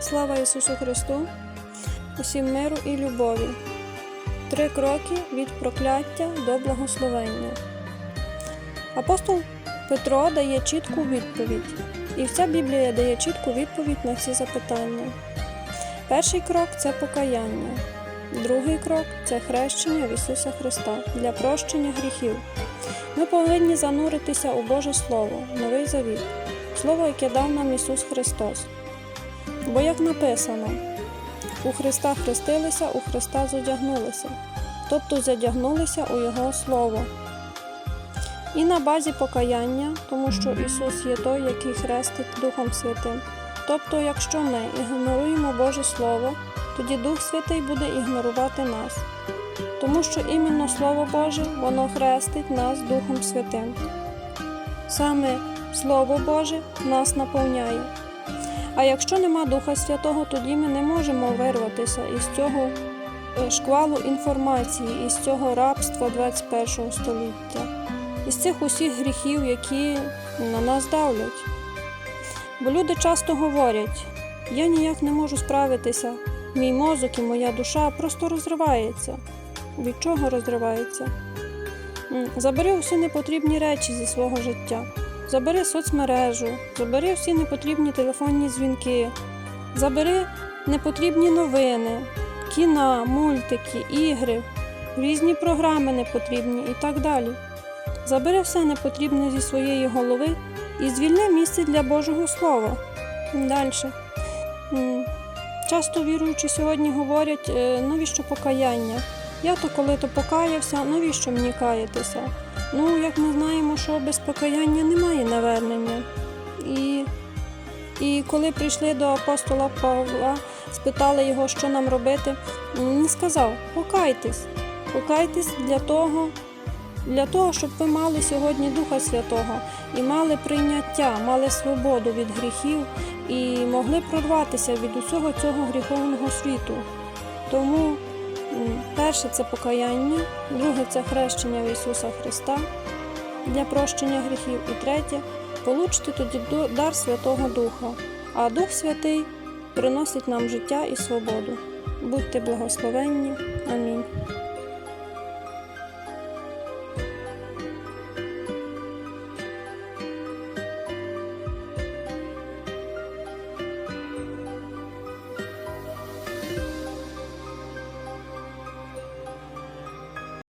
Слава Ісусу Христу, усім миру і любові. Три кроки від прокляття до благословення. Апостол Петро дає чітку відповідь, і вся Біблія дає чітку відповідь на ці запитання. Перший крок це покаяння, другий крок це хрещення в Ісуса Христа для прощення гріхів. Ми повинні зануритися у Боже Слово, Новий Завіт, Слово, яке дав нам Ісус Христос. Бо як написано, у Христа хрестилися, у Христа зодягнулися, тобто задягнулися у Його Слово. І на базі покаяння, тому що Ісус є той, який хрестить Духом Святим. Тобто, якщо ми ігноруємо Боже Слово, тоді Дух Святий буде ігнорувати нас, тому що іменно Слово Боже, воно хрестить нас Духом Святим. Саме Слово Боже нас наповняє. А якщо нема Духа Святого, тоді ми не можемо вирватися із цього е, шквалу інформації, із цього рабства 21 століття, із цих усіх гріхів, які на нас давлять. Бо люди часто говорять: я ніяк не можу справитися, мій мозок і моя душа просто розривається. Від чого розривається? Забери усі непотрібні речі зі свого життя. Забери соцмережу, забери всі непотрібні телефонні дзвінки, забери непотрібні новини, кіна, мультики, ігри, різні програми непотрібні і так далі. Забери все непотрібне зі своєї голови і звільни місце для Божого Слова. Далі. Часто віруючі сьогодні говорять, «Е, навіщо покаяння? Я то коли то покаявся, навіщо мені каятися? Ну, як ми знаємо, що без покаяння немає навернення. І, і коли прийшли до апостола Павла, спитали його, що нам робити, він сказав: покайтесь, покайтесь для того, для того, щоб ви мали сьогодні Духа Святого і мали прийняття, мали свободу від гріхів і могли прорватися від усього цього гріховного світу. Тому перше це покаяння, друге це хрещення в Ісуса Христа для прощення гріхів, і третє получити тоді дар Святого Духа. А Дух Святий приносить нам життя і свободу. Будьте благословенні. Амінь.